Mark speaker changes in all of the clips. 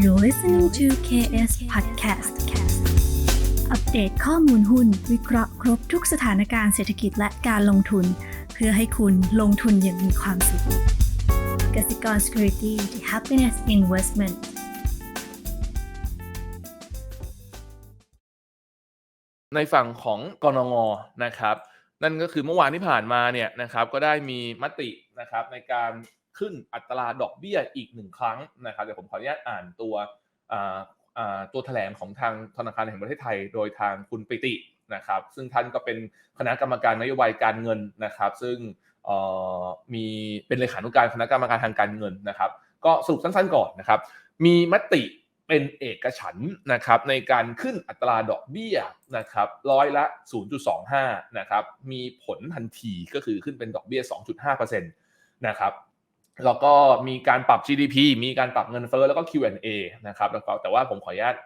Speaker 1: You're listening to KS Podcast อัปเดตข้อมูลหุ้น วิเคราะห์ครบทุกสถานการณ์เศรษฐกิจและการลงทุน เพื่อให้คุณลงทุนอย่างมีความสุขกสิกร Security the Happiness Investment
Speaker 2: ในฝั่งของกรงงนะครับ นั่นก็คือเมื่อวานที่ผ่านมาเนี่ยนะครับก็ได้มีมตินะครับในการ ขึ้นอัตราดอกเบี้ยอีกหนึ่งครั้งนะครับเดี๋ยวผมขออนุญาตอ่านตัวตัวแถลงของทางธนาคารแห่งประเทศไทย โดยทางคุณปิตินะครับ ซึ่งท่านก็เป็นคณะกรรมการนโยบายการเงินนะครับ ซึ่งมีเป็นเลขานุการคณะกรรมการทางการเงินนะครับ ก็สรุปสั้นๆก่อนนะครับ มีมติเป็นเอกฉันนะครับในการขึ้นอัตราดอกเบี้ยนะครับร้อยละ 0.25 นะครับ มีผลทันทีก็คือขึ้นเป็นดอกเบี้ย 2.5%นะครับ แล้วก็มีการปรับ GDP มีการปรับเงินเฟ้อแล้วก็ Q&A นะครับแล้วก็แต่ว่าผมขออนุญาต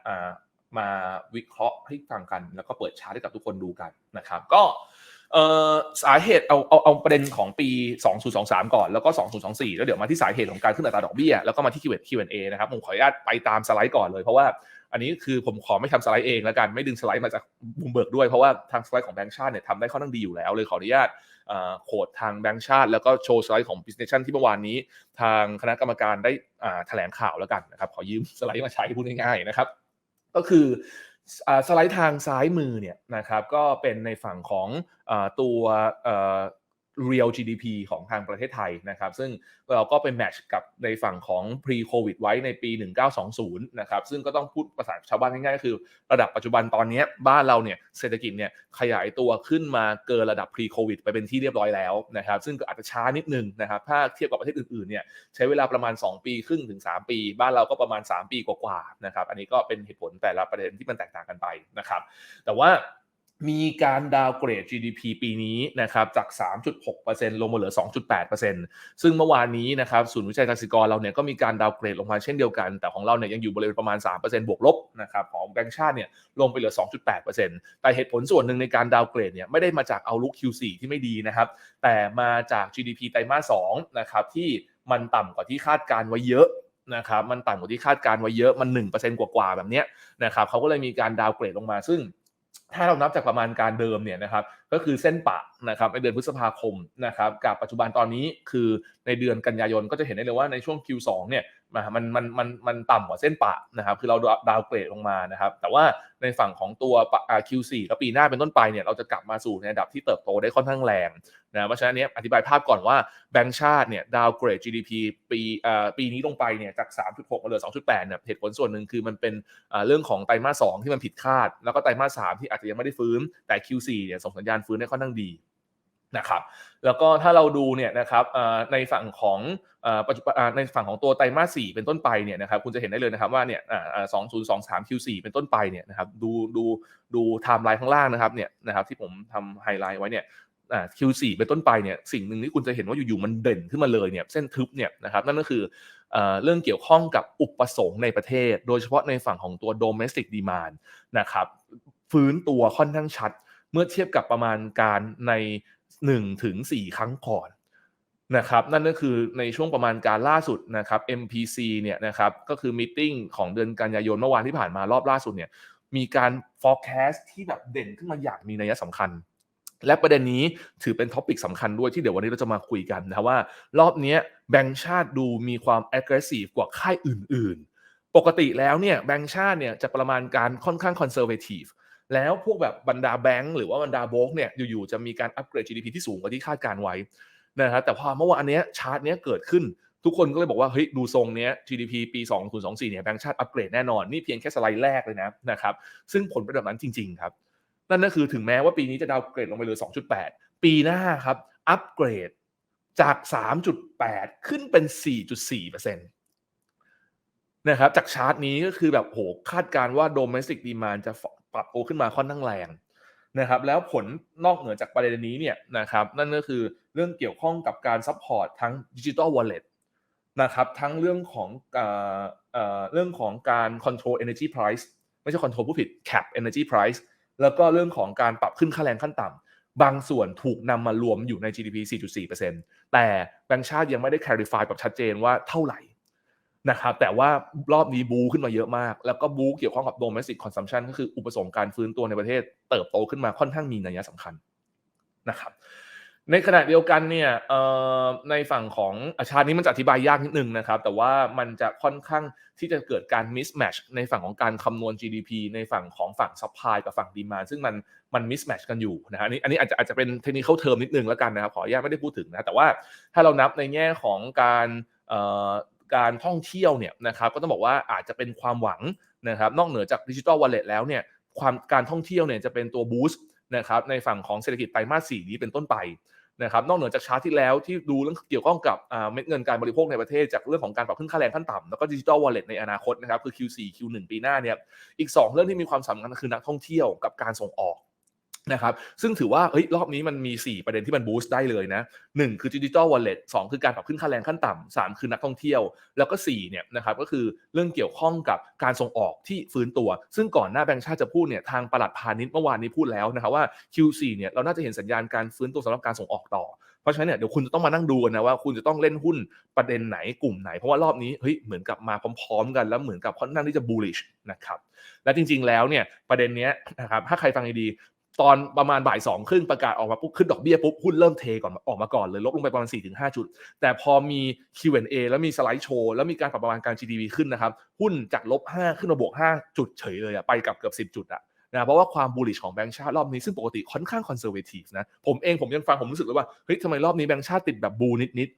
Speaker 2: มาวิเคราะห์ให้ฟังกัน แล้วก็เปิดชาร์ตให้กับทุกคนดูกันนะครับ ก็สาเหตุเอาเอาเอาประเด็นของปี 2023 ก่อนแล้วก็ 2024 แล้วเดี๋ยวมาที่สาเหตุของการขึ้นอัตราดอกเบี้ยแล้วก็มาที่ Q&A นะครับผมขออนุญาตไปตามสไลด์ก่อนเลยเพราะว่าอันนี้คือผมขอไม่ทำสไลด์เองแล้วกันไม่ดึงสไลด์มาจากบูมเบิร์กด้วยเพราะว่าทางสไลด์ของแบงก์ชาติเนี่ยทำได้ค่อนข้างดีอยู่แล้วเลยขออนุญาต โคดทางแบงก์ชาติ แล้วก็โชว์สไลด์ของ Business Nation ที่เมื่อวานนี้ ทางคณะกรรมการได้แถลงข่าวแล้วกันนะครับ ขอยืมสไลด์มาใช้พูดง่ายๆนะครับ ก็คือสไลด์ทางซ้ายมือเนี่ยนะครับก็เป็นในฝั่งของตัว real GDP ของทางประเทศไทยนะครับ ซึ่งเราก็เป็นแมทช์กับในฝั่งของ pre covid ไว้ในปี 1920 นะครับ ซึ่งก็ต้องพูดภาษาชาวบ้านง่ายๆ ก็คือระดับปัจจุบันตอนนี้บ้านเราเนี่ยเศรษฐกิจเนี่ยขยายตัวขึ้นมาเกินระดับ pre covid ไปเป็นที่เรียบร้อยแล้วนะครับ ซึ่งก็อาจจะช้านิดนึงนะครับ ถ้าเทียบกับประเทศอื่นๆ เนี่ยใช้เวลาประมาณ 2 ปีครึ่งถึง 3 ปี บ้านเราก็ประมาณ 3 ปีกว่าๆ นะครับ อันนี้ก็เป็นเหตุผลแต่ละประเด็นที่มันแตกต่างกันไปนะครับ แต่ว่า มีการดาวเกรด GDP ปีนี้นะครับจาก 3.6%ลงมาเหลือ 2.8%ซึ่งเมื่อวานนี้นะครับศูนย์วิจัยกสิกรเราเนี่ยก็มีการดาวเกรดลงมาเช่นเดียวกัน แต่ของเราเนี่ยยังอยู่บริเวณประมาณ 3%บวกลบนะครับของแบงก์ชาติเนี่ยลงไปเหลือ 2.8%แต่เหตุผลส่วนหนึ่งในการดาวเกรดเนี่ยไม่ได้มาจากเอาลุก Q4 ที่ไม่ดีนะครับแต่มาจาก GDP ไตรมาส2นะครับที่มันต่ำกว่าที่คาดการไว้เยอะนะครับมันต่ำกว่าที่คาดการไว้เยอะมัน 1%กว่าๆแบบเนี้ยนะครับเขาก็เลยมีการดาวเกรดลงมาซึ่ง ถ้าเรานับจากประมาณการเดิมเนี่ยนะครับก็คือเส้นปะนะครับในเดือนพฤษภาคมนะครับกับปัจจุบันตอนนี้คือในเดือนกันยายนก็จะเห็นได้เลยว่าในช่วง Q2 เนี่ยมันมันมันมันต่ำกว่าเส้นปะนะครับคือเราดาวเกรดลงมานะครับแต่ว่าในฝั่งของตัว Q4 แล้วปีหน้าเป็นต้นไปเนี่ยเราจะกลับมาสู่ในระดับที่เติบโตได้ค่อนข้างแรงนะเพราะฉะนั้นนี้อธิบายภาพก่อนว่าแบงก์ชาติเนี่ยดาวเกรด GDP ปีปีนี้ลงไปเนี่ยจาก 3.6 มาเหลือ 2.8 เนี่ยเหตุผลส่วนหนึ่งคือมันเป็นเรื่องของไตรมาส 2 ที่มันผิดคาด แล้วก็ไตรมาส 3 ที่อาจจะยังไม่ได้ฟื้นแต่ Q4 เนี่ยส่งสัญญาณฟื้นได้ค่อนข้างดีนะครับแล้วก็ถ้าเราดูเนี่ยนะครับในฝั่งของปัจจุบันในฝั่งของตัวไตรมาส4เป็นต้นไปเนี่ยนะครับคุณจะเห็นได้เลยนะครับว่าเนี่ย2023 Q4 เป็นต้นไปเนี่ยนะครับดูดูดูไทม์ไลน์ข้างล่างนะครับเนี่ยนะครับที่ผมทำไฮไลท์ไว้เนี่ย Q4 เป็นต้นไปเนี่ยสิ่งหนึ่งที่คุณจะเห็นว่าอยู่ๆมันเด่นขึ้นมาเลยเนี่ยเส้นทึบเนี่ยนะครับนั่นก็คือเรื่องเกี่ยวข้องกับอุปสงค์ในประเทศ โดยเฉพาะในฝั่งของตัว domestic demand นะครับฟื้นตัวค่อนข้างชัด มื่อเทียบกับประมาณการใน1ถึง4ครั้งก่อนนะครับนั่นก็คือในช่วงประมาณการล่าสุดนะครับ MPC เนี่ยนะครับก็คือมีติ้งของเดือนกันยายนเมื่อวานที่ผ่านมารอบล่าสุดเนี่ยมีการ forecast ที่แบบเด่นขึ้นมาอย่างมีนัยสำคัญ และประเด็นนี้ถือเป็นท็อปิกสำคัญด้วยที่เดี๋ยววันนี้เราจะมาคุยกันนะว่ารอบนี้แบงก์ชาติดูมีความ aggressive กว่าค่ายอื่น ๆ ปกติแล้วเนี่ยแบงก์ชาติเนี่ยจะประมาณการค่อนข้าง conservative แล้วพวกแบบบรรดาแบงก์หรือว่าบรรดาโบกเนี่ยอยู่ๆจะมีการอัปเกรด GDP ที่สูงกว่าที่คาดการไว้นะครับแต่พอเมื่อวานนี้ชาร์ตนี้เกิดขึ้นทุกคนก็เลยบอกว่าเฮ้ยดูทรงเนี้ย GDP ปี 2024เนี่ยแบงก์ชาติอัปเกรดแน่นอน นี่เพียงแค่สไลด์แรกเลยนะนะครับซึ่งผลเป็นแบบนั้นจริง ๆ ครับ นั่นก็คือถึงแม้ว่าปีนี้จะดาวเกรดลงไปเหลือ 2.8 ปีหน้าครับอัปเกรดจาก 3.8 ขึ้นเป็น 4.4%นะครับจากชาร์ตนี้ก็คือแบบโหคาดการว่า domestic demand จะ ปรับตัวขึ้นมาค่อนข้างแรงนะครับแล้วผลนอกเหนือจากประเด็นนี้เนี่ยนะครับนั่นก็คือเรื่องเกี่ยวข้องกับการซัพพอร์ตทั้งดิจิ t a ลวอลเล็ตนะครับทั้งเรื่องของเรื่องของการ control energy price ไม่ใช่ control ผู้ผิด cap energy price แล้วก็เรื่องของการปรับขึ้นค่าแรงขั้นต่ำบางส่วนถูกนำมารวมอยู่ใน GDP 4.4%แต่แบงก์ชาติยังไม่ได้ clarify แบบชัดเจนว่าเท่าไหร่ นะครับแต่ว่ารอบนี้บูขึ้นมาเยอะมาก แล้วก็บูเกี่ยวข้องกับ domestic consumption ก็คืออุปสงค์การฟื้นตัวในประเทศ เติบโตขึ้นมาค่อนข้างมีนัยสำคัญนะครับในขณะเดียวกันเนี่ยในฝั่งของอาชานี้มันจะอธิบายยากนิดนึงนะครับ แต่ว่ามันจะค่อนข้างที่จะเกิดการ mismatch ในฝั่งของการคำนวณ GDP ในฝั่งของฝั่ง supply กับฝั่ง demand ซึ่งมันมัน mismatch กันอยู่นะฮะอันนี้อันนี้อาจจะอาจจะเป็น technical term นิดนึงแล้วกันนะครับ ขออนุญาตไม่ได้พูดถึงนะ แต่ว่าถ้าเรานับในแง่ของการ การท่องเที่ยวเนี่ยนะครับก็ต้องบอกว่าอาจจะเป็นความหวังนะครับนอกเหนือจากดิจิทัลวอลเล็ตแล้วเนี่ยความการท่องเที่ยวเนี่ยจะเป็นตัวบูสต์นะครับในฝั่งของเศรษฐกิจไตรมาสสี่นี้เป็นต้นไปนะครับนอกเหนือจากชาร์ตที่แล้วที่ดูเรื่องเกี่ยวข้องกับเม็ดเงินการบริโภคในประเทศจากเรื่องของการปรับขึ้นค่าแรงขั้นต่ำแล้วก็ดิจิทัลวอลเล็ตในอนาคตนะครับคือ Q4 Q1 ปีหน้าเนี่ยอีก 2 เรื่องที่มีความสำคัญคือนักท่องเที่ยวกับการส่งออก นะครับซึ่งถือว่าเฮ้ยรอบนี้มันมี 4 ประเด็นที่มันบูสต์ได้เลยนะ1คือดิจิทัลวอลเล็ตสคือการปรับขึ้นค่าแรงขั้นต่ำ3คือนักท่องเที่ยว แล้วก็4เนี่ยนะครับก็คือเรื่องเกี่ยวข้องกับการส่งออกที่ฟื้นตัว ซึ่งก่อนหน้าแบงค์ชาติจะพูดเนี่ยทางปลัดพาณิชย์เมื่อวานนี้พูดแล้วนะครับว่า Q4 เนี่ยเราน่าจะเห็นสัญญาณการฟื้นตัวสำหรับการส่งออกต่อเพราะฉะนั้นเนี่ยเดี๋ยวคุณจะต้องมานั่งดูกันนะว่าคุณจะต้องเล่นหุ้นประเด็นไหนกลุ่มไหน เพราะว่ารอบนี้เฮ้ยเหมือนกับมาพร้อมๆ กันแล้วเหมือนกับค่อนข้างที่จะ bullish นะครับและจริงๆแล้วเนี่ยประเด็นนี้นะครับถ้าใครฟังดี ตอนประมาณบ่ายสองครึ่งประกาศออกมาปุ๊บขึ้นดอกเบี้ยปุ๊บหุ้นเริ่มเทก่อนออกมาก่อนเลยลบลงไปประมาณ 4-5 จุด แต่พอมี Q&A แล้วมีสไลด์โชว์แล้วมีการปรับประมาณการ GDP ขึ้นนะครับ หุ้นจากลบ 5 ขึ้นมาบวก 5 จุดเฉยเลยอะไปกับเกือบ 10 จุดอะนะเพราะว่าความบูลลิชของแบงก์ชาติรอบนี้ซึ่งปกติค่อนข้างคอนเซอร์เวทีฟนะผมเองผมยังฟังผมรู้สึกเลยว่าเฮ้ยทำไมรอบนี้แบงก์ชาติติดแบบบูนิดนิด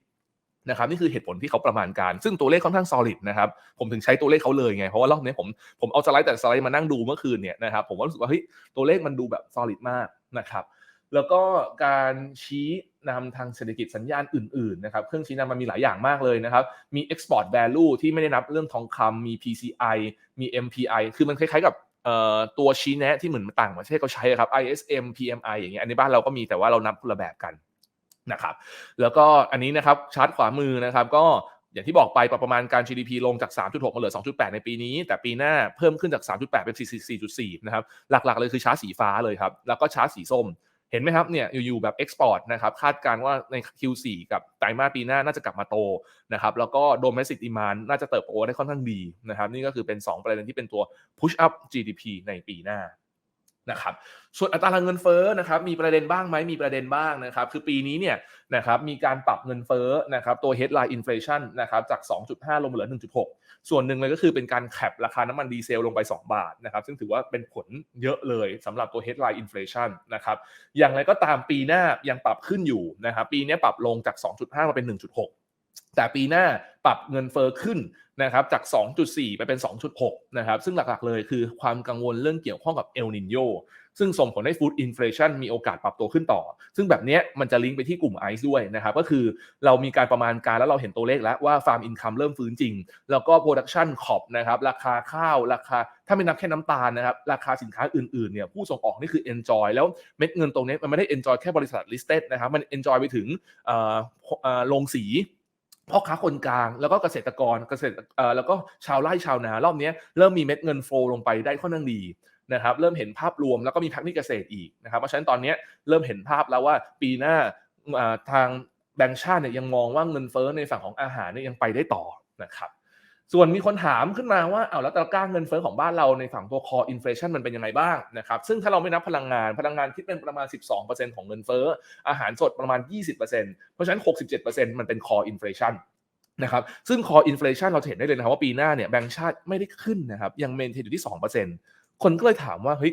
Speaker 2: นะครับนี่คือเหตุผลที่เขาประมาณการ ซึ่งตัวเลขค่อนข้าง solid นะครับผมถึงใช้ตัวเลขเขาเลยไง เพราะว่ารอบนี้ผมผมเอาสไลด์แต่สไลด์มานั่งดูเมื่อคืนเนี่ยนะครับผมว่ารู้สึกว่าเฮ้ยตัวเลขมันดูแบบ solid มากนะครับแล้วก็การชี้นำทางเศรษฐกิจสัญญาณอื่นๆนะครับเครื่องชี้นำมันมีหลายอย่างมากเลยนะครับ มี export value ที่ไม่ได้นับเรื่องทองคำมี PCI มี MPI คือมันคล้ายๆกับตัวชี้แนะที่เหมือนต่างประเทศเขาใช้ครับ ISM PMI อย่างเงี้ยอันนี้บ้านเราก็มีแต่ว่าเรานับคนละแบบกัน นะครับแล้วก็อันนี้นะครับชาร์ตขวามือนะครับก็อย่างที่บอกไปประมาณการ GDP ลงจาก 3.6 มาเหลือ 2.8 ในปีนี้ แต่ปีหน้าเพิ่มขึ้นจาก 3.8 เป็น 4.4 นะครับ หลักๆ เลยคือชาร์ตสีฟ้าเลยครับ แล้วก็ชาร์ตสีส้ม เห็นไหมครับเนี่ยอยู่ๆแบบ Export นะครับคาดการว่าใน Q4 กับไตรมาสปีหน้าน่าจะกลับมาโตนะครับแล้วก็ Domestic Demand น่าจะเติบโตได้ค่อนข้างดีนะครับนี่ก็คือเป็น 2 ประเด็นที่เป็นตัว push up GDP ในปีหน้า นะครับส่วนอัตราเงินเฟ้อนะครับมีประเด็นบ้างไหมมีประเด็นบ้างนะครับคือปีนี้เนี่ยนะครับมีการปรับเงินเฟ้อนะครับตัว headline inflation นะครับจาก 2.5 ลงมาเหลือ 1.6 ส่วนหนึ่งเลยก็คือเป็นการแคปราคาน้ำมันดีเซลลงไป 2 บาทนะครับซึ่งถือว่าเป็นผลเยอะเลยสำหรับตัว headline inflation นะครับอย่างไรก็ตามปีหน้ายังปรับขึ้นอยู่นะครับปีนี้ปรับลงจาก 2.5 มาเป็น 1.6 แต่ปีหน้าปรับเงินเฟอ้อขึ้นนะครับจาก 2.4 ไปเป็น 2.6 นะครับ ซึ่งหลักๆเลยคือความกังวลเรื่องเกี่ยวข้องกับเอลนินโยซึ่งส่งผลให้ฟู้ดอินฟลชันมีโอกาสปรับตัวขึ้นต่อ ซึ่งแบบนี้มันจะลิงก์ไปที่กลุ่มไอซ์ด้วยนะครับ ก็คือเรามีการประมาณการแล้วเราเห็นตัวเลขแล้วว่าฟาร์มอินคัมเริ่มฟื้นจริง แล้วก็โปรดักชันขอบนะครับ ราคาข้าว ราคา ถ้าไม่นับแค่น้ำตาลนะครับ ราคาสินค้าอื่นๆเนี่ยผู้ส่งออกนี่คือ enjoy แล้วเม็ดเงินตรงนี้มันไม่ได้ enjoy แค่บริษัท listed นะครับ มัน enjoy ไปถึงโรงสี พ่อค้าคนกลางแล้วก็เกษตรกรเกษตรแล้วก็ชาวไร่ชาวนารอบนี้เริ่มมีเม็ดเงินโฟลงไปได้ค่อนข้างดีนะครับเริ่มเห็นภาพรวมแล้วก็มีพักนิเกษตรอีกนะครับเพราะฉะนั้นตอนนี้เริ่มเห็นภาพแล้วว่าปีหน้าทางแบงก์ชาติเนี่ยยังมองว่าเงินเฟ้อในฝั่งของอาหารเนี่ยยังไปได้ต่อนะครับ ส่วนมีคนถามขึ้นมาว่าเอาแล้วตะกร้าเงินเฟ้อของบ้านเราในฝั่งตัว core inflation มันเป็นยังไงบ้างนะครับซึ่งถ้าเราไม่นับพลังงานพลังงานคิดเป็นประมาณ 12%ของเงินเฟ้ออาหารสดประมาณ 20%เพราะฉะนั้น 67%มันเป็น core inflation นะครับซึ่ง core inflation เราเห็นได้เลยนะครับว่าปีหน้าเนี่ยแบงก์ชาติไม่ได้ขึ้นนะครับยังเมนเทนอยู่ที่ 2%คนก็เลยถามว่าเฮ้ย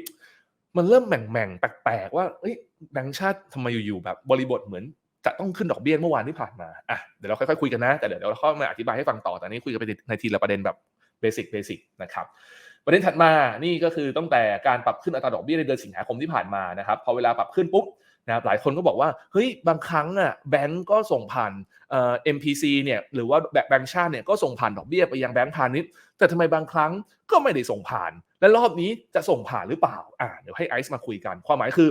Speaker 2: มันเริ่มแหม่งๆแปลกๆว่าเฮ้ยแบงก์ชาติทำไมอยู่ๆแบบบริบทเหมือน จะต้องขึ้นดอกเบี้ยเมื่อวานที่ผ่านมาอะเดี๋ยวเราค่อยๆคุยกันนะ แต่เดี๋ยวเราเข้ามาอธิบายให้ฟังต่อแต่นี้คุยกันไปในทีละประเด็นแบบเบสิกเบสิกนะครับประเด็นถัดมานี่ก็คือตั้งแต่การปรับขึ้นอัตราดอกเบี้ยในเดือนสิงหาคมที่ผ่านมานะครับพอเวลาปรับขึ้นปุ๊บนะครับหลายคนก็บอกว่าเฮ้ยบางครั้งอะแบงก์ก็ส่งผ่านเอ่อ MPC เนี่ยหรือว่าแบงก์ชาติเนี่ยก็ส่งผ่านดอกเบี้ยไปยังแบงก์พาณิชย์แต่ทำไมบางครั้งก็ไม่ได้ส่งผ่าน และรอบนี้จะส่งผ่านหรือเปล่าอ่าเดี๋ยวให้ไอซ์มาคุยกัน ความหมายคือ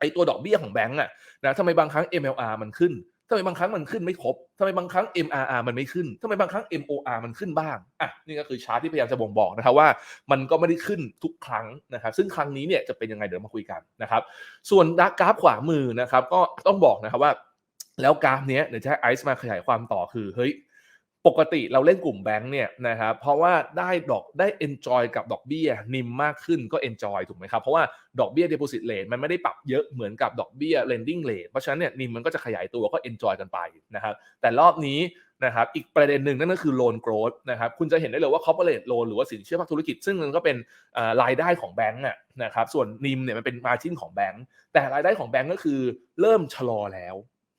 Speaker 2: ไอตัวดอกเบี้ยของแบงก์อะนะทำไมบางครั้ง MLR มันขึ้นทำไมบางครั้งมันขึ้นไม่ครบทำไมบางครั้ง MRR มันไม่ขึ้นทำไมบางครั้ง MOR มันขึ้นบ้าง อะ นี่ก็คือชาร์ตที่พยายามจะบ่งบอกนะครับว่า มันก็ไม่ได้ขึ้นทุกครั้งนะครับ ซึ่งครั้งนี้เนี่ยจะเป็นยังไงเดี๋ยวมาคุยกันนะครับ ส่วนกราฟขวามือนะครับ ก็ต้องบอกนะครับว่า แล้วกราฟเนี้ยเดี๋ยวจะให้ไอซ์มาขยายความต่อคือ เฮ้ย ปกติเราเล่นกลุ่มแบงค์เนี่ยนะครับเพราะว่าได้ดอกได้ enjoy กับดอกเบี้ยนิมมากขึ้นก็ enjoy ถูกไหมครับ เพราะว่าดอกเบี้ย deposit rate มันไม่ได้ปรับเยอะเหมือนกับดอกเบี้ย lending rate เพราะฉะนั้นเนี่ยนิมมันก็จะขยายตัวก็ enjoy กันไปนะครับแต่รอบนี้นะครับอีกประเด็นหนึ่งนั่นก็คือ loan growth นะครับคุณจะเห็นได้เลยว่า corporate loan หรือว่าสินเชื่อภาคธุรกิจ ซึ่งมันก็เป็นรายได้ของแบงก์นะครับส่วนนิมเนี่ยมันเป็น margin ของแบงก์แต่รายได้ของแบงก์ก็คือเริ่มชะลอแล้ว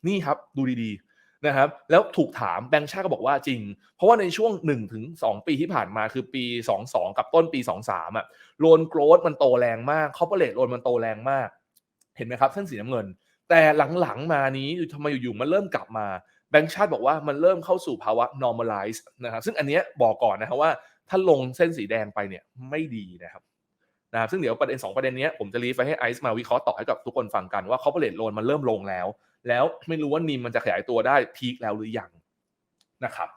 Speaker 2: นี่ครับดูดีๆ นะครับแล้วถูกถามแบงค์ชาติก็บอกว่าจริง เพราะว่าในช่วง1ถึง2ปีที่ผ่านมาคือปี 22 กับต้นปี 23อะโลนโกรดมันโตแรงมากคอร์เปอเรทโลนมันโตแรงมาก เห็นไหมครับเส้นสีน้ำเงิน แต่หลังๆมานี้ทำไมอยู่ๆมันเริ่มกลับมาแบงค์ชาติบอกว่ามันเริ่มเข้าสู่ภาวะ normalize นะครับซึ่งอันนี้บอกก่อนนะครับว่าถ้าลงเส้นสีแดงไปเนี่ยไม่ดีนะครับนะซึ่งเดี๋ยวประเด็น 2 ประเด็นนี้ผมจะรีฟไปให้ไอซ์มาวิเคราะห์ต่อให้กับทุกคนฟังกันว่าคอร์เปอเรทโลนมันเริ่มลงแล้ว แล้วไม่รู้ว่านิมมันจะขยายตัวได้พีคแล้วหรือยังนะครับ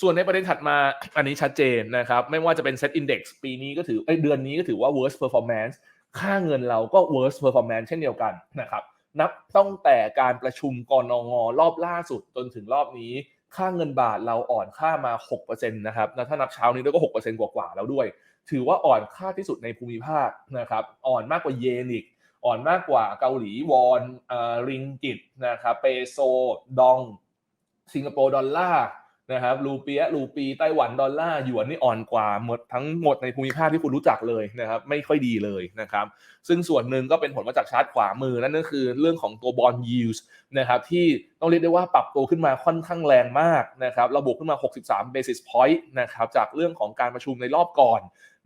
Speaker 2: ส่วนในประเด็นถัดมาอันนี้ชัดเจนนะครับ ไม่ว่าจะเป็น Set Index ปีนี้ก็ถือเดือนนี้ก็ถือว่า worst performance ค่าเงินเราก็ worst performance เช่นเดียวกันนะครับนับตั้งแต่การประชุมกรงงรอบล่าสุดจนถึงรอบนี้ ค่าเงินบาทเราอ่อนค่ามา 6%นะครับถ้านับเช้านี้ก็ 6%กว่าๆแล้วด้วย ถือว่าอ่อนค่าที่สุดในภูมิภาคนะครับอ่อนมากกว่าเยนอีก อ่อนมากกว่าเกาหลีวอนริงกิตนะครับเปโซดอง สิงคโปร์ดอลลาร์ นะครับรูเปียรูปีไต้หวันดอลลาร์หยวนนี่อ่อนกว่าหมดทั้งหมดในภูมิภาคที่คุณรู้จักเลยนะครับไม่ค่อยดีเลยนะครับซึ่งส่วนหนึ่งก็เป็นผลมาจากชาร์ตขวามือนั่นก็คือเรื่องของตัวบอลยิวส์นะครับที่ต้องเรียกได้ว่าปรับตัวขึ้นมาค่อนข้างแรงมากนะครับราบวกขึ้นมา 63 basis point นะครับจากเรื่องของการประชุมในรอบก่อน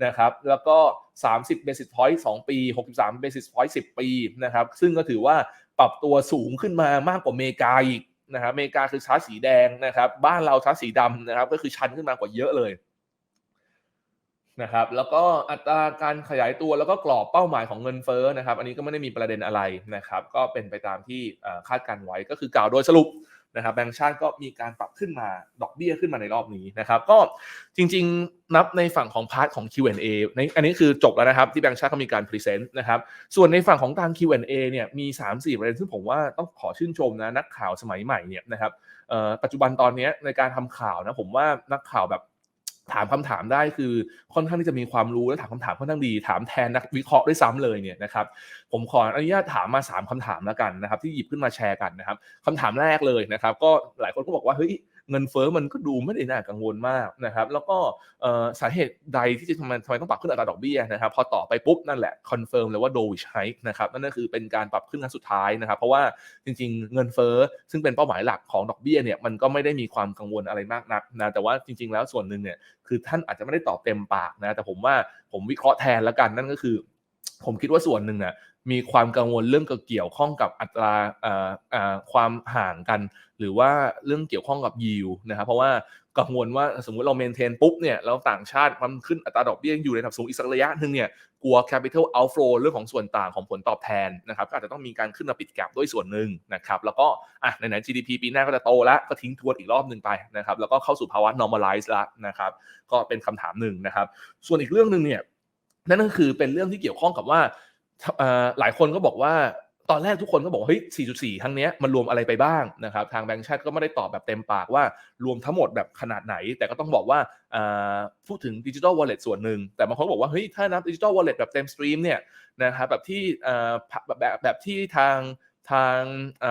Speaker 2: นะครับแล้วก็ 30 basis point 2 ปี 63 basis point 10 ปีนะครับซึ่งก็ถือว่าปรับตัวสูงขึ้นมามากกว่าเมกาอีก นะครับอเมริกาคือชาร์ตสีแดงนะครับ บ้านเราชาร์ตสีดำนะครับ ก็คือชันขึ้นมากว่าเยอะเลยนะครับ แล้วก็อัตราการขยายตัวแล้วก็กรอบเป้าหมายของเงินเฟ้อนะครับ อันนี้ก็ไม่ได้มีประเด็นอะไรนะครับ ก็เป็นไปตามที่คาดการไว้ก็คือกล่าวโดยสรุป นะครับแบงก์ชาติก็มีการปรับขึ้นมาดอกเบี้ยขึ้นมาในรอบนี้นะครับ ก็จริง ๆ นับในฝั่งของพาร์ทของ Q&A ในอันนี้คือจบแล้วนะครับ ที่แบงก์ชาติเขามีการพรีเซนต์นะครับ ส่วนในฝั่งของการ Q&A เนี่ยมี 3-4 ประเด็นซึ่งผมว่าต้องขอชื่นชมนะนักข่าวสมัยใหม่เนี่ยนะครับปัจจุบันตอนนี้ในการทำข่าวนะผมว่านักข่าวแบบ ถามคำถามได้คือค่อนข้างที่จะมีความรู้และถามคำถามค่อนข้างดี ถามแทนนักวิเคราะห์ด้วยซ้ำเลยเนี่ยนะครับผมขออนุญาตถามมา 3คำถามแล้วกันนะครับที่หยิบขึ้นมาแชร์กันนะครับคำถามแรกเลยนะครับ ก็หลายคนก็บอกว่าเฮ้ย เงินเฟอ้อมันก็ดูไม่ได้น่ากังวลมากนะครับ แล้วก็สาเหตุใดที่จะทำไมทำไมต้องปรับขึ้นอัตราดอกเบี้ยนะครับ พอต่อไปปุ๊บนั่นแหละคอนเฟิร์มเลยว่าโดวิชไฮนะครับนั่นก็คือเป็นการปรับขึ้นครั้งสุดท้ายนะครับ เพราะว่าจริง ๆ เงินเฟอ้อซึ่งเป็นเป้าหมายหลักของดอกเบี้ยเนี่ยมันก็ไม่ได้มีความกังวลอะไรมากนักนะแต่ว่าจริง ๆ แล้วส่วนหนึ่งเนี่ยคือท่านอาจจะไม่ได้ตอบเต็มปากนะแต่ผมว่าผมวิเคราะห์แทนแล้วกันนั่นก็คือ ผมคิดว่าส่วนหนึ่งน่ะมีความกังวลเรื่องเกี่ยวข้องกับอัตราความห่างกัน หรือว่าเรื่องเกี่ยวข้องกับยิวนะครับเพราะว่ากังวลว่าสมมุติเราเมนเทนปุ๊บเนี่ยเราต่างชาติมันขึ้นอัตราดอกเบี้ยอยู่ในระดับสูงอีกสักระยะหนึ่งเนี่ยกลัว capital outflow เรื่องของส่วนต่างของผลตอบแทนนะครับก็อาจจะต้องมีการขึ้นมาปิดแกลบด้วยส่วนหนึ่งนะครับแล้วก็อะไหนๆ GDP ปีหน้าก็จะโตแล้วก็ทิ้งทวนอีกรอบหนึ่งไปนะครับแล้วก็เข้าสู่ภาวะ normalize แล้วนะครับก็เป็นคำถามหนึ่งนะครับส่วนอีกเรื่องหนึ่งเนี่ย นั่นก็คือเป็นเรื่องที่เกี่ยวข้องกับว่าหลายคนก็บอกว่าตอนแรกทุกคนก็บอกเฮ้ย 4.4 ทั้งนี้มันรวมอะไรไปบ้างนะครับ ทางแบงก์ชาติก็ไม่ได้ตอบแบบเต็มปากว่ารวมทั้งหมดแบบขนาดไหน แต่ก็ต้องบอกว่าพูดถึงดิจิทัลวอลเล็ตส่วนหนึ่ง แต่บางคนบอกว่าเฮ้ย ถ้านับดิจิทัลวอลเล็ตแบบเต็มสตรีมเนี่ยนะครับแบบที่แบบแบบที่ทาง ทาง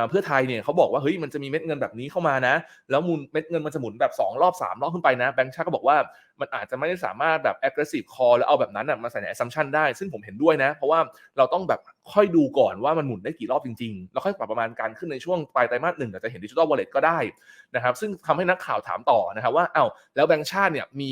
Speaker 2: เพื่อไทยเนี่ยเขาบอกว่าเฮ้ยมันจะมีเม็ดเงินแบบนี้เข้ามานะ แล้วมูลเม็ดเงินมันจะหมุนแบบ 2 รอบ 3 รอบขึ้นไปนะแบงค์ชาติก็บอกว่ามันอาจจะไม่ได้สามารถแบบ aggressive call แล้วเอาแบบนั้นมาใส่ใน assumption ได้ ซึ่งผมเห็นด้วยนะ เพราะว่าเราต้องแบบค่อยดูก่อนว่ามันหมุนได้กี่รอบจริงๆ แล้วค่อยปรับประมาณการขึ้นในช่วงปลายไตรมาสหนึ่งอาจจะเห็นดิจิทัลวอลเล็ตก็ได้นะครับซึ่งทำให้นักข่าวถามต่อนะครับว่าเอ้าแล้วแบงค์ชาติเนี่ยมี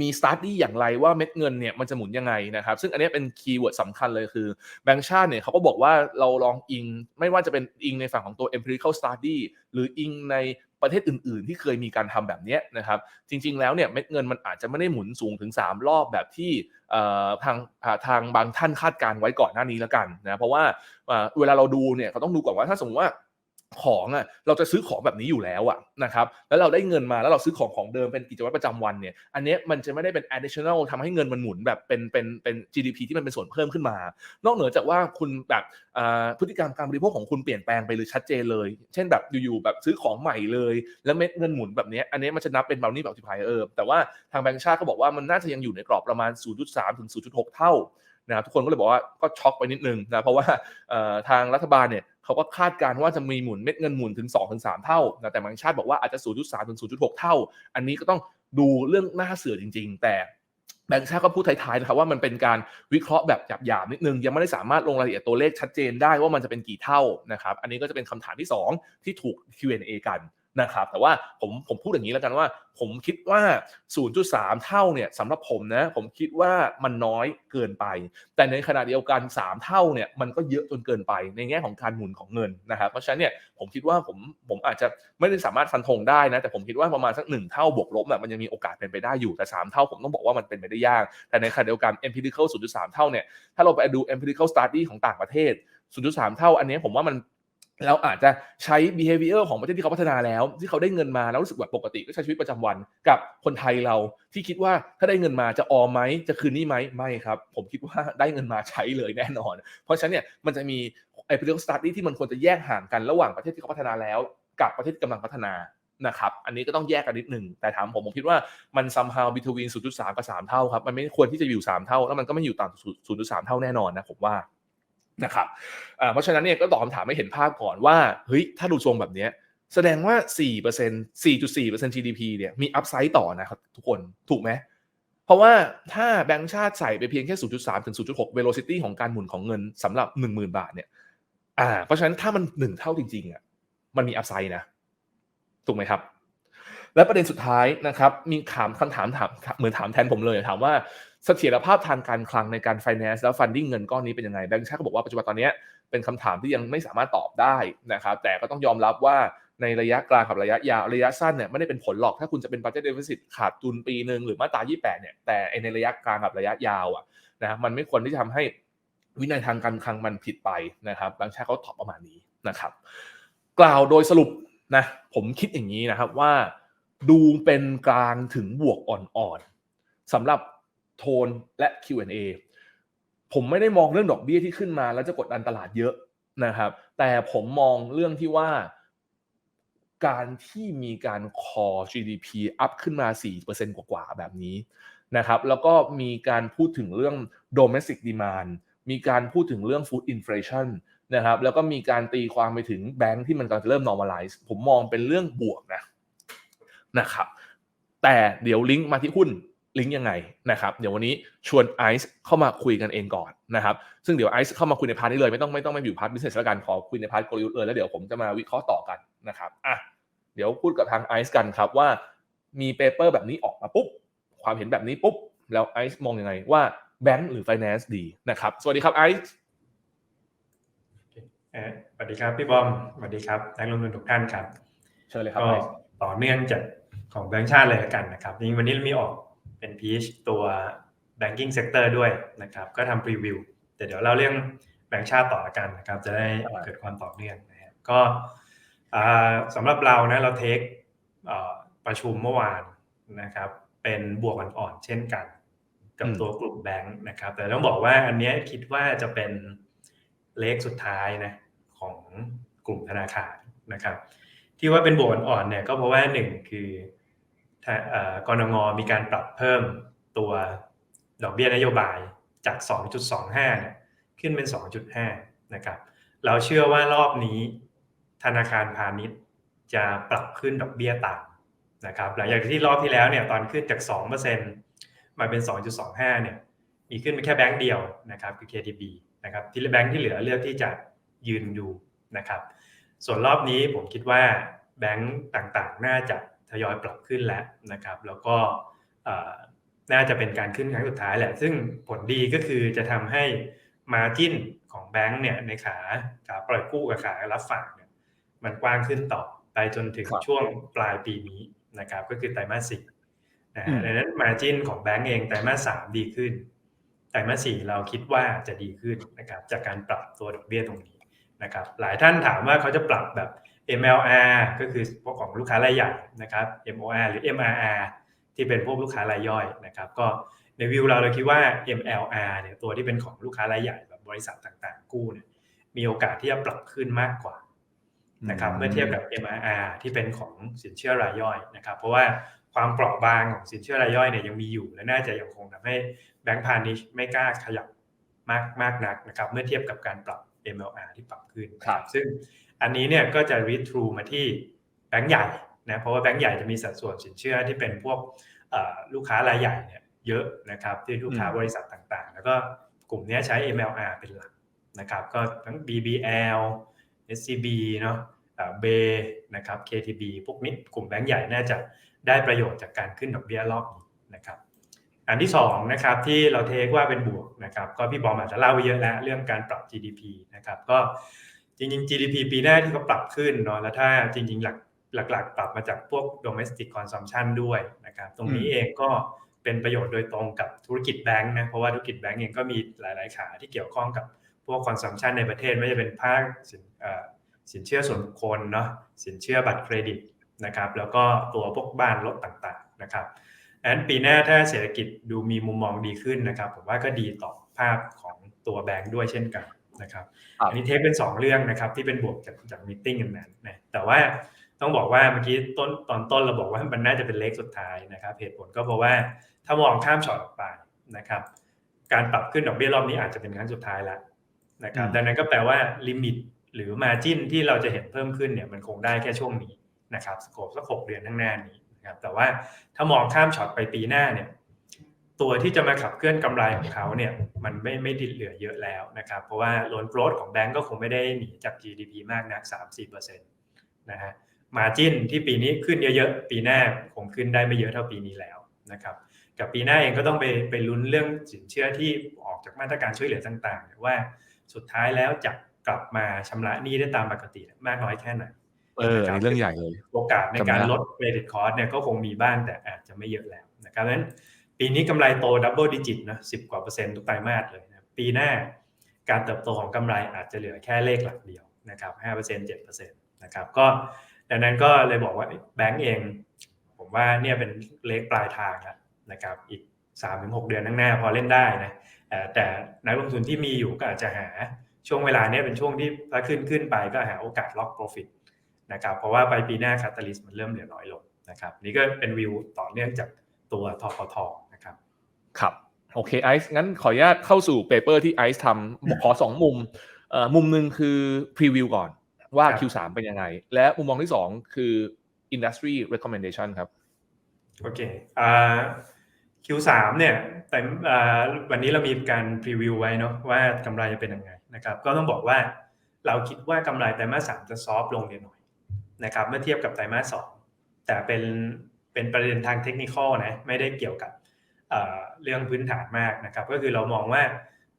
Speaker 2: มีสตาร์ดี้อย่างไรว่าเม็ดเงินเนี่ยมันจะหมุนยังไงนะครับซึ่งอันนี้เป็นคีย์เวิร์ดสำคัญเลยคือแบงก์ชาติเนี่ยเขาก็บอกว่าเราลองอิง ไม่ว่าจะเป็นอิงในฝั่งของตัว empirical study หรืออิงในประเทศอื่น ๆ ที่เคยมีการทำแบบนี้นะครับจริง ๆ แล้วเนี่ยเม็ดเงินมันอาจจะไม่ได้หมุนสูงถึง 3 รอบแบบที่ทางทางบางท่านคาดการไว้ก่อนหน้านี้แล้วกันนะเพราะว่าเวลาเราดูเนี่ยเขาต้องดูก่อนว่าถ้าสมมติว่า ของอะเราจะซื้อของแบบนี้อยู่แล้วอะนะครับแล้วเราได้เงินมาแล้วเราซื้อของของเดิมเป็นกิจวัตรประจำวันเนี่ยอันเนี้ยมันจะไม่ได้เป็น additional ทำให้เงินมันหมุนแบบเป็นเป็นเป็น GDP ที่มันเป็นส่วนเพิ่มขึ้นมา นอกเหนือจากว่าคุณแบบพฤติกรรมการบริโภคของคุณเปลี่ยนแปลงไปเลยชัดเจนเลย เช่นแบบอยู่ๆแบบซื้อของใหม่เลย แล้วเม็ดเงินหมุนแบบนี้อันเนี้ยมันจะนับเป็น bounty multiplier แต่ว่าทางแบงก์ชาติก็บอกว่ามันน่าจะยังอยู่ในกรอบประมาณ 0.3 ถึง 0.6 เท่า นะครับทุกคนก็เลยบอกว่าก็ช็อกไปนิดนึงนะเพราะว่าทางรัฐบาลเนี่ยเขาก็คาดการณ์ว่าจะมีหมุนเม็ดเงินหมุนถึง 2-3 เท่านะแต่แบงก์ชาติบอกว่าอาจจะ 0.3 ถึง 0.6 เท่า อันนี้ก็ต้องดูเรื่องหน้าเสือจริง ๆ แต่แบงก์ชาติก็พูดท้ายๆนะครับว่ามันเป็นการวิเคราะห์แบบหยาบๆนิดนึง ยังไม่ได้สามารถลงรายละเอียดตัวเลขชัดเจนได้ว่ามันจะเป็นกี่เท่านะครับอันนี้ก็จะเป็นคำถามที่ 2 ที่ถูก Q&A กัน นะครับแต่ว่าผมผมพูดอย่างนี้แล้วกันว่า ผมคิดว่า 0.3 เท่าเนี่ยสำหรับผมนะผมคิดว่ามันน้อยเกินไป แต่ในขณะเดียวกัน 3 เท่าเนี่ยมันก็เยอะจนเกินไปในแง่ของการหมุนของเงินนะครับเพราะฉะนั้นเนี่ยผมคิดว่าผมผมอาจจะไม่ได้สามารถฟันธงได้นะแต่ผมคิดว่าประมาณสักหนึ่งเท่าบวกลบแบบมันยังมีโอกาสเป็นไปได้อยู่แต่ 3 เท่าผมต้องบอกว่ามันเป็นไปได้ยาก แต่ในขณะเดียวกัน empirical 0.3 เท่าเนี่ยถ้าเราไปดู empirical study ของต่างประเทศ0.3 เท่าอันนี้ผมว่ามัน เราอาจจะใช้ behavior ของประเทศที่เขาพัฒนาแล้ว ที่เขาได้เงินมาแล้วรู้สึกแบบปกติก็ใช้ชีวิตประจำวันกับคนไทยเราที่คิดว่าถ้าได้เงินมาจะออมไหมจะคืนนี้ไหมไม่ครับ ผมคิดว่าได้เงินมาใช้เลยแน่นอน เพราะฉะนั้นเนี่ยมันจะมี empirical study ที่มันควรจะแยกห่างกันระหว่างประเทศที่เขาพัฒนาแล้ว กับประเทศที่กำลังพัฒนานะครับอันนี้ก็ต้องแยกกันนิดหนึ่งแต่ถามผมผมคิดว่ามัน somehow between 0.3 กับ 3 เท่าครับมันไม่ควรที่จะอยู่ 3 เท่า แล้วมันก็ไม่อยู่ต่ำ0.3 เท่าแน่นอนนะผมว่า นะครับเพราะฉะนั้นเนี่ยก็ตอบคำถามให้เห็นภาพก่อนว่าเฮ้ยถ้าดูทรงแบบนี้แสดงว่า 4% 4.4% GDP เนี่ยมีอัพไซด์ต่อนะครับทุกคนถูกไหมเพราะว่าถ้าแบงก์ชาติใส่ไปเพียงแค่ 0.3 ถึง 0.6 velocity ของการหมุนของเงินสำหรับ 10,000 บาทเนี่ยอ่าเพราะฉะนั้นถ้ามัน 1 เท่าจริงๆอะมันมีอัพไซด์นะ ถูกไหมครับ และประเด็นสุดท้ายนะครับมีถามคำถามถามเหมือนถามแทนผมเลย ถามว่าเสถียรภาพทางการคลังในการ finance แล้ว funding เงินก้อนนี้เป็นยังไงแบงก์ชาติก็บอกว่าปัจจุบันตอนนี้เป็นคำถามที่ยังไม่สามารถตอบได้นะครับแต่ก็ต้องยอมรับว่าในระยะกลางกับระยะยาวระยะสั้นเนี่ยไม่ได้เป็นผลหรอกถ้าคุณจะเป็น budget deficit ขาดทุนปีหนึ่งหรือมาตรา 28 เนี่ยแต่ในระยะกลางกับระยะยาวอะนะมันไม่ควรที่จะทำให้วินัยทางการคลังมันผิดไปนะครับแบงก์ชาติเขาตอบประมาณนี้นะครับ กล่าวโดยสรุปนะผมคิดอย่างนี้นะครับว่า ดูเป็นกลางถึงบวกอ่อนๆสำหรับโทนและ Q&A ผมไม่ได้มองเรื่องดอกเบี้ยที่ขึ้นมา แล้วจะกดดันตลาดเยอะนะครับ แต่ผมมองเรื่องที่ว่า การที่มีการคอ GDP อัพขึ้นมา 4%กว่าๆแบบนี้นะครับ แล้วก็มีการพูดถึงเรื่อง domestic demand มีการพูดถึงเรื่อง food inflation นะครับ แล้วก็มีการตีความไปถึงแบงค์ที่มันกำลังจะเริ่ม normalize ผมมองเป็นเรื่องบวกนะ นะครับ แต่เดี๋ยวลิงก์มาที่หุ้นลิงก์ยังไงนะครับ เดี๋ยววันนี้ชวนไอซ์เข้ามาคุยกันเองก่อนนะครับ ซึ่งเดี๋ยวไอซ์เข้ามาคุยในพาร์ทนี้เลย ไม่ต้องไม่ต้องไปอยู่พาร์ทบิสเนสแล้วกันขอคุยในพาร์ทกลยุทธ์เลยแล้วเดี๋ยวผมจะมาวิเคราะห์ต่อกันนะครับอะเดี๋ยวพูดกับทางไอซ์กันครับว่ามีเปเปอร์แบบนี้ออกมาปุ๊บความเห็นแบบนี้ปุ๊บแล้วไอซ์มองยังไงว่าแบงก์หรือ Finance ดีนะครับ สวัสดีครับไอซ์
Speaker 3: สวัสดีครับพี่บอมสวัสดีครับนักลงทุนทุกท่านครับ
Speaker 2: เชิญเลยครับ
Speaker 3: ก็
Speaker 2: ไอซ์
Speaker 3: ต่อเนื่องจาก ของแบงก์ชาติเลยละกันนะครับจริงๆวันนี้มีออกเป็นพีชตัว banking sector ด้วยนะครับ ก็ทำพรีวิวแต่เดี๋ยวเล่าเรื่องแบงก์ชาติต่อละกันนะครับ จะได้เกิดความต่อเนื่องนะครับก็อ่าสำหรับเรานะเราเทคอ่าประชุมเมื่อวานนะครับ เป็นบวกอ่อนๆเช่นกัน กับตัวกลุ่มแบงค์นะครับ แต่ต้องบอกว่าอันเนี้ยคิดว่าจะเป็นเลขสุดท้ายนะของกลุ่มธนาคารนะครับ ที่ว่าเป็นบวกอ่อนๆเนี่ยก็เพราะว่าหนึ่งคือถ้าเอ่อ กรงมีการปรับเพิ่มตัวดอกเบี้ยนโยบายจาก 2.25เนี่ยขึ้นเป็น 2.5นะครับ เราเชื่อว่ารอบนี้ ธนาคารพาณิชย์จะปรับขึ้นดอกเบี้ยต่ำนะครับ หลังจากที่รอบที่แล้วเนี่ยตอนขึ้นจาก 2%มาเป็น 2.25เนี่ยมีขึ้นไปแค่แบงก์เดียวนะครับคือ KTB นะครับที่แบงก์ที่เหลือเลือกที่จะยืนอยู่นะครับ ส่วนรอบนี้ผมคิดว่าแบงก์ต่างๆ น่าจะ ทยอยปรับขึ้นแล้วนะครับ แล้วก็น่าจะเป็นการขึ้นครั้งสุดท้ายแหละ ซึ่งผลดีก็คือจะทำให้มาจิ้นของแบงก์เนี่ยในขาขาปล่อยกู้กับขารับฝากเนี่ยมันกว้างขึ้นต่อไปจนถึงช่วงปลายปีนี้นะครับ ก็คือไตรมาสสี่นะดังนั้นมาจิ้นของแบงก์เองไตรมาสสามดีขึ้นไตรมาสสี่เราคิดว่าจะดีขึ้นนะครับจากการปรับตัวดอกเบี้ยตรงนี้ นะครับหลายท่านถามว่าเขาจะปรับแบบ MLR ก็คือพวกของลูกค้ารายใหญ่นะครับ MOR หรือ MRR ที่เป็นพวกลูกค้ารายย่อยนะครับ ก็ในวิวเราเราคิดว่า MLR เนี่ยตัวที่เป็นของลูกค้ารายใหญ่แบบบริษัทต่างๆ กู้เนี่ยมีโอกาสที่จะปรับขึ้นมากกว่านะครับเมื่อเทียบกับ MRR ที่เป็นของสินเชื่อรายย่อยนะครับ เพราะว่าความเปราะบางของสินเชื่อรายย่อยเนี่ยยังมีอยู่ และน่าจะยังคงทำให้แบงก์พาณิชย์ไม่กล้าขยับมากมากนักนะครับ เมื่อเทียบกับการปรับ MLR ที่ปรับขึ้น
Speaker 2: ครับ
Speaker 3: ซึ่งอันนี้เนี่ยก็จะ read through มาที่แบงก์ใหญ่นะเพราะว่าแบงก์ใหญ่จะมีสัดส่วนสินเชื่อที่เป็นพวกเอ่อลูกค้ารายใหญ่เนี่ยเยอะนะครับที่ลูกค้า
Speaker 2: อืม
Speaker 3: บริษัทต่างๆ แล้วก็กลุ่มเนี้ยใช้ MLR เป็นหลักนะครับก็ทั้ง BBL SCB เนาะเบนะครับ KTB พวกนี้กลุ่มแบงก์ใหญ่น่าจะได้ประโยชน์จากการขึ้นดอกเบี้ยรอบนี้นะครับ อันที่สองนะครับที่เราเทคว่าเป็นบวกนะครับก็พี่บอมอาจจะเล่าไว้เยอะแล้วเรื่องการปรับ GDP นะครับก็จริงๆ GDP ปีหน้าที่เขาปรับขึ้นเนาะแล้วถ้าจริง ๆ หลักหลักๆ ปรับมาจากพวก domestic consumption ด้วยนะครับตรงนี้เองก็เป็นประโยชน์โดยตรงกับธุรกิจแบงค์นะเพราะว่าธุรกิจแบงค์เองก็มีหลาย ๆ ขาที่เกี่ยวข้องกับพวก consumption ในประเทศไม่ว่าจะเป็นภาคสินเอ่อสินเชื่อส่วนบุคคลเนาะสินเชื่อบัตรเครดิตนะครับแล้วก็ตัวพวกบ้านรถต่าง ๆ นะครับ นั้นปีหน้าถ้าเศรษฐกิจดูมีมุมมองดีขึ้นนะครับ ผมว่าก็ดีต่อภาพของตัวแบงค์ด้วยเช่นกันนะครับ
Speaker 2: ครับ
Speaker 3: อันนี้เทคเป็น 2 เรื่องนะครับ ที่เป็นบวกจากจากมิ팅กันนั้นนะแต่ว่าต้องบอกว่าเมื่อกี้ต้นตอนต้นเราบอกว่ามันน่าจะเป็นเลขสุดท้ายนะครับเหตุผลก็เพราะว่าถ้ามองข้ามช็อตออกไปนะครับ การปรับขึ้นดอกเบี้ยรอบนี้อาจจะเป็นครั้งสุดท้ายแล้วนะครับ
Speaker 2: อืม
Speaker 3: ดังนั้นก็แปลว่าลิมิตหรือมาจิ้นที่เราจะเห็นเพิ่มขึ้นเนี่ยมันคงได้แค่ช่วงนี้นะครับสโคปสักหกเดือนข้างหน้านี้ นะครับแต่ว่าถ้ามองข้ามช็อตไปปีหน้าเนี่ยตัวที่จะมาขับเคลื่อนกำไรของเขาเนี่ยมันไม่ไม่ดิดเหลือเยอะแล้วนะครับ เพราะว่าโลนโกรดของแบงก์ก็คงไม่ได้หนีจาก GDP มากนัก 3-4%นะฮะมาจิ้นที่ปีนี้ขึ้นเยอะๆ ปีหน้าคงขึ้นได้ไม่เยอะเท่าปีนี้แล้วนะครับกับปีหน้าเองก็ต้องไปไปลุ้นเรื่องสินเชื่อที่ออกจากมาตรการช่วยเหลือต่างๆว่าสุดท้ายแล้วจะกลับมาชำระหนี้ได้ตามปกติมากน้อยแค่ไหน
Speaker 2: เอออันนี้เรื่องใหญ่เลย
Speaker 3: โอกาสในการ
Speaker 2: จำได้
Speaker 3: ลดเครดิตคอร์สเนี่ยก็คงมีบ้างแต่อาจจะไม่เยอะแล้วนะครับดังนั้นปีนี้กำไรโตดับเบิลดิจิตนะสิบกว่าเปอร์เซ็นต์ทุกไตรมาสเลยนะปีหน้าการเติบโตของกำไรอาจจะเหลือแค่เลขหลักเดียวนะครับห้าเปอร์เซ็นต์เจ็ดเปอร์เซ็นต์นะครับก็ดังนั้นก็เลยบอกว่าแบงก์เอง ผมว่าเนี่ยเป็นเลขปลายทางแล้วนะครับอีกสามถึงหกเดือนข้างหน้าพอเล่นได้นะเอ่อแต่นักลงทุนที่มีอยู่ก็อาจจะหาช่วงเวลาเนี้เป็นช่วงที่ถ้าขึ้นขึ้นไปก็หาโอกาสล็อก profit นะครับเพราะว่าไปปีหน้าคาตาลิสมันเริ่มเหลือน้อยลงนะครับนี่ก็เป็นวิวต่อเนื่องจากตัวทพทนะครับ
Speaker 2: ครับโอเคไอซ์งั้นขออนุญาตเข้าสู่เปเปอร์ที่ไอซ์ทำขอสองมุมเอ่อมุมหนึ่งคือพรีวิวก่อนว่า
Speaker 3: ครับ
Speaker 2: Q3 เป็นยังไง และมุมมองที่สองคือ industry recommendation ครับ
Speaker 3: โอเคอ่า Q3 เนี่ยแต่อ่าวันนี้เรามีการพรีวิวไว้เนาะว่ากำไรจะเป็นยังไงนะครับก็ต้องบอกว่าเราคิดว่ากำไรไตรมาสสามจะซอฟต์ลงเดียวหน่อย นะครับเมื่อเทียบกับไตรมาสสองแต่เป็นเป็นประเด็นทางเทคนิคนะไม่ได้เกี่ยวกับเเรื่องพื้นฐานมากนะครับ ก็คือเรามองว่า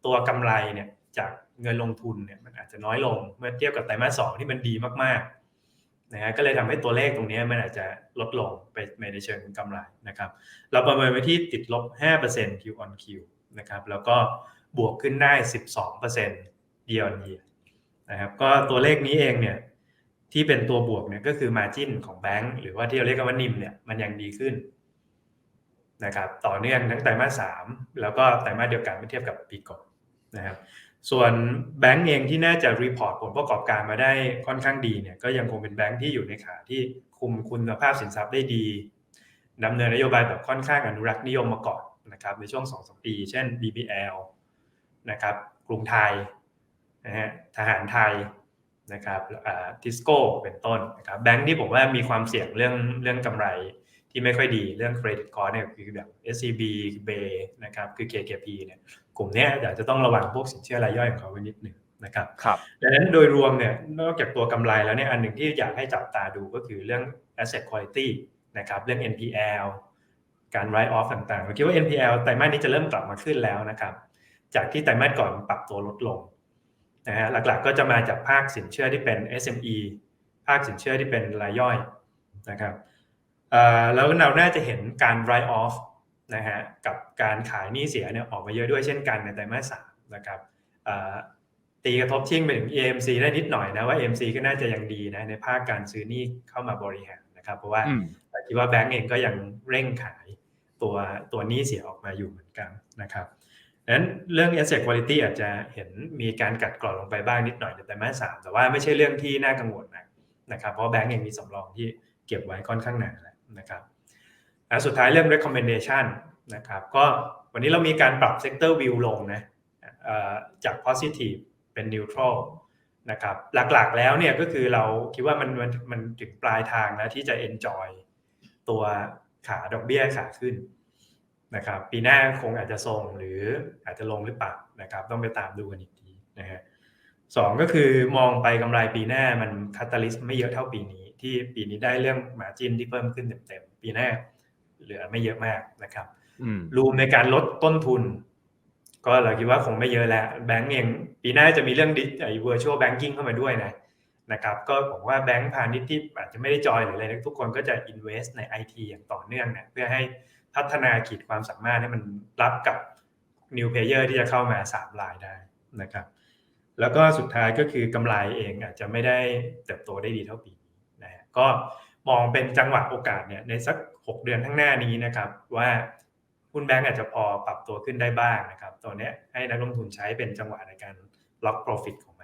Speaker 3: ตัวกำไรเนี่ยจากเงินลงทุนเนี่ยมันอาจจะน้อยลงเมื่อเทียบกับไตรมาสสองที่มันดีมากๆนะฮะก็เลยทำให้ตัวเลขตรงนี้มันอาจจะลดลงไปในเชิงกำไรนะครับ เราประเมินไว้ที่ติดลบ 5% Q on Q นะครับแล้วก็บวกขึ้นได้ 12% year on year นะครับก็ตัวเลขนี้เองเนี่ย ที่เป็นตัวบวกเนี่ยก็คือ margin ของแบงก์หรือว่าที่เราเรียกกันว่านิมเนี่ยมันยังดีขึ้นนะครับต่อเนื่องทั้งไตรมาสสามแล้วก็ไตรมาสเดียวกันเมื่อเทียบกับปีก่อนนะครับส่วนแบงก์เองที่น่าจะรีพอร์ตผลประกอบการมาได้ค่อนข้างดีเนี่ยก็ยังคงเป็นแบงก์ที่อยู่ในขาที่คุมคุณภาพสินทรัพย์ได้ดีดำเนินนโยบายแบบค่อนข้างอนุรักษ์นิยมมาก่อนนะครับในช่วง2อสปี เช่น BBL นะครับกรุงไทยนะฮะทหารไทย นะครับทิสโก้เป็นต้นนะครับแบงค์ที่ผมว่ามีความเสี่ยงเรื่องเรื่องกำไรที่ไม่ค่อยดีเรื่องเครดิตคอร์เนี่ยคือแบบ SCB Bay นะครับคือ KKP เนี่ยกลุ่มเนี้ยอยากจะต้องระวังพวกสินเชื่อรายย่อยของเขาไว้นิดหนึ่งนะครับ
Speaker 2: ครับ
Speaker 3: ดังนั้นโดยรวมเนี่ยนอกจากตัวกำไรแล้วเนี่ยอันหนึ่งที่อยากให้จับตาดูก็คือเรื่อง asset quality นะครับเรื่อง NPL การ write off ต่างๆเราคิดว่า NPL ไตรมาสนี้จะเริ่มกลับมาขึ้นแล้วนะครับจากที่ไตรมาสก่อนปรับตัวลดลง นะฮะหลักๆก็จะมาจากภาคสินเชื่อที่เป็น SME ภาคสินเชื่อที่เป็นรายย่อยนะครับเอ่อแล้วเราน่าจะเห็นการ write off นะฮะกับการขายหนี้เสียเนี่ยออกมาเยอะด้วยเช่นกันในไตรมาสสามนะครับเอ่อตีกระทบชิ่งไปถึง AMC ได้นิดหน่อยนะว่า AMC ก็น่าจะยังดีนะในภาคการซื้อหนี้เข้ามาบริหารนะครับเพราะว่า
Speaker 2: อืม
Speaker 3: แต่คิดว่าแบงก์เองก็ยังเร่งขายตัวตัวหนี้เสียออกมาอยู่เหมือนกันนะครับดัง นั้นเรื่อง asset quality อาจจะเห็นมีการกัดกร่อนลงไปบ้างนิดหน่อยในไตรมาสสามแต่ว่าไม่ใช่เรื่องที่น่ากังวลนะนะครับเพราะแบงก์เองมีสำรองที่เก็บไว้ค่อนข้างหนาแล้วนะครับและสุดท้ายเรื่อง recommendation นะครับก็วันนี้เรามีการปรับ sector view ลงนะจาก positive เป็น neutral นะครับหลักๆแล้วเนี่ยก็คือเราคิดว่ามันมันมันถึงปลายทางแล้วที่จะ enjoy ตัวขาดอกเบี้ยขาขึ้น นะครับปีหน้าคงอาจจะทรงหรืออาจจะลงหรือเปล่านะครับต้องไปตามดูกันอีกทีนะฮะสองก็คือมองไปกำไรปีหน้ามันคาตาลิสไม่เยอะเท่าปีนี้ ที่ปีนี้ได้เรื่องมาจินที่เพิ่มขึ้นเต็มๆปีหน้าเหลือไม่เยอะมากนะครับ
Speaker 2: อืม
Speaker 3: รูมในการลดต้นทุน ก็เราคิดว่าคงไม่เยอะแล้วแบงก์เองปีหน้าจะมีเรื่องดิไอ้ virtual banking เข้ามาด้วยนะนะครับก็ผมว่าแบงก์พาณิชย์ที่อาจจะไม่ได้จอยหรืออะไรนะทุกคนก็จะ invest ใน IT อย่างต่อเนื่องเนี่ยเพื่อให้ พัฒนาขีดความสามารถให้มันรับกับ new player ที่จะเข้ามา3รายได้นะครับ แล้วก็สุดท้ายก็คือกำไรเองอาจจะไม่ได้เติบโตได้ดีเท่าปีนี้นะฮะก็มองเป็นจังหวะโอกาสเนี่ยในสัก 6 เดือนข้างหน้านี้นะครับ ว่าหุ้นแบงก์อาจจะพอปรับตัวขึ้นได้บ้างนะครับ ตัวเนี้ยให้นักลงทุนใช้เป็นจังหวะในการล็อก profit ของ